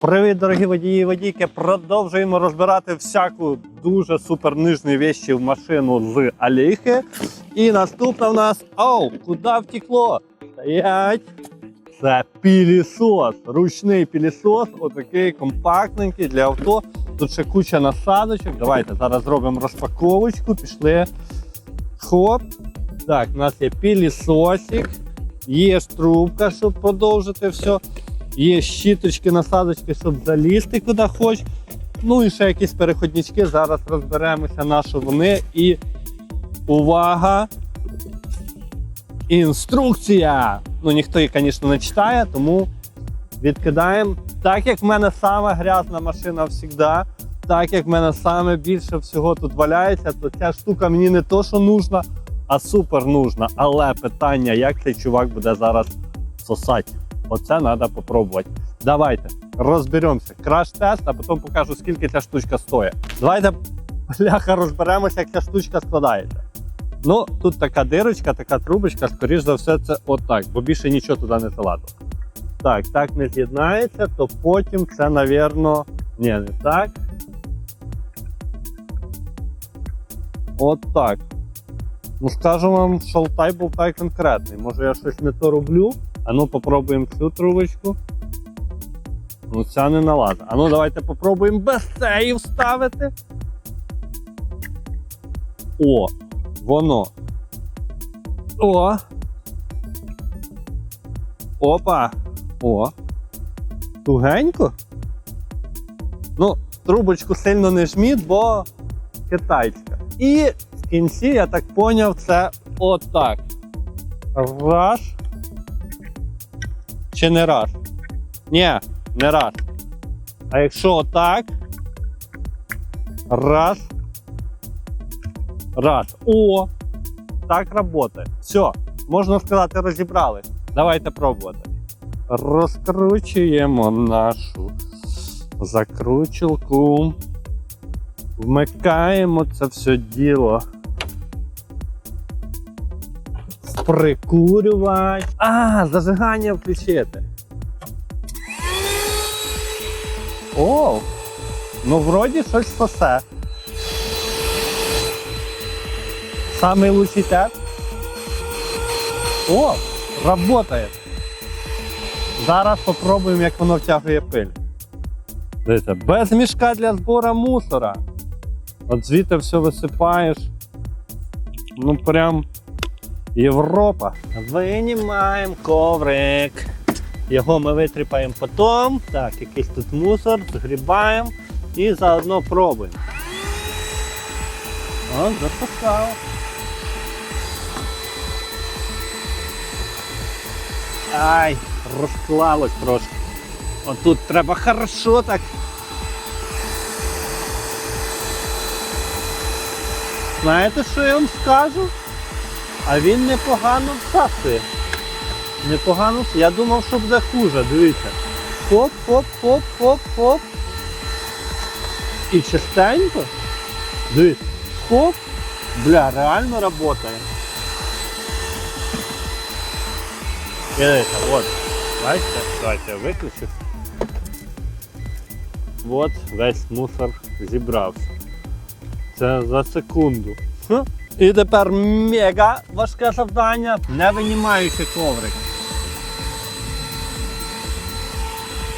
Привіт, дорогі водії і водійки! Продовжуємо розбирати всяку дуже супер нижні вещі в машину з Аліхи. І наступна в нас. Оу, куди втекло? Стоять! Це пілісос, ручний пілісос, отакий компактненький для авто. Тут ще куча насадочок. Давайте зараз зробимо розпаковочку. Пішли. Хоп. Так, у нас є пілісосик, є ж трубка, щоб продовжити все. Є щіточки, насадочки, щоб залізти куди хоч. Ну і ще якісь переходнички. Зараз розберемося на що вони. І увага! Інструкція! Ну ніхто її, звісно, не читає, тому відкидаємо. Так як в мене сама грязна машина завжди, так як в мене саме більше всього тут валяється, то ця штука мені не то, що нужна, а супер нужна. Але питання, як цей чувак буде зараз сосати. Оце треба попробувати. Давайте розберемося. Краш-тест, а потім покажу, скільки ця штучка стоїть. Давайте, бляха, розберемося, як ця штучка складається. Ну, тут така дирочка, така трубочка, скоріш за все, це отак, бо більше нічого туди не залазило. Так, так не з'єднається, то потім це, навірно, ні, не так. От так. Ну, скажу вам, шалтай болтай конкретний. Може я щось не то роблю. А ну попробуємо цю трубочку. Ну, ця не налазить. А ну давайте попробуємо без цієї вставити. О, воно. О. Опа. О. Тугенько. Ну, трубочку сильно не жміть, бо китайська. І в кінці, я так поняв, це отак. Раз. Чи не раз? Ні, не раз. А якщо отак. Раз. Раз. О! Так працює. Все, можна сказати, розібрали. Давайте пробувати. Розкручуємо нашу закручилку. Вмикаємо це все діло. Прикурювати. А, зажигання включити. О, ну вроді щось спасе. Самий лучший тест. О, работає. Зараз попробуємо, як воно втягує пиль. Дивіться, без мішка для збору мусора. От звідти все висипаєш. Ну прям Європа. Винімаємо коврик. Його ми витріпаємо потім. Так, якийсь тут мусор, згрібаємо і заодно пробуємо. О, запускав. Ай, розклалось трошки. Отут треба хорошо так. Знаєте, що я вам скажу? А він непогано всасує. Непогано. Я думав, що буде хуже, дивіться. Хоп, хоп, хоп, хоп, хоп. І частенько. Дивіться. Хоп. Бля, реально. І дивіться, от. Бачите? Давайте я виключу. От весь мусор зібрався. Це за секунду. І тепер мега важке завдання, не винімаючи коврик.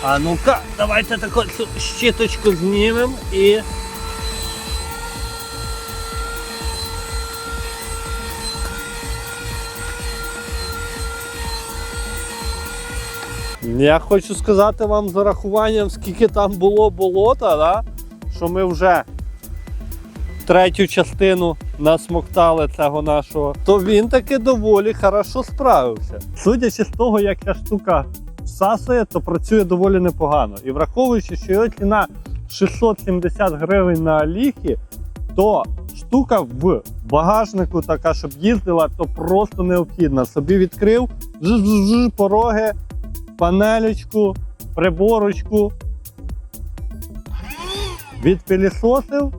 А ну-ка, давайте таку цю щіточку знімемо і. Я хочу сказати вам з урахуванням, скільки там було болота, да? що ми вже третю частину насмоктали цього нашого, то він таки доволі хорошо справився. Судячи з того, як ця штука всасує, то працює доволі непогано. І враховуючи, що його ціна 670 гривень на Аліхі, то штука в багажнику така, щоб їздила, то просто необхідна. Собі відкрив пороги, панелечку, приборочку, відпілісосив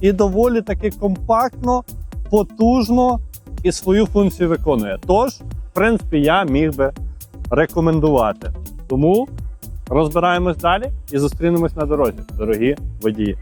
і доволі таки компактно, потужно і свою функцію виконує. Тож, в принципі, я міг би рекомендувати. Тому Розбираємось далі і зустрінемось на дорозі, дорогі водії.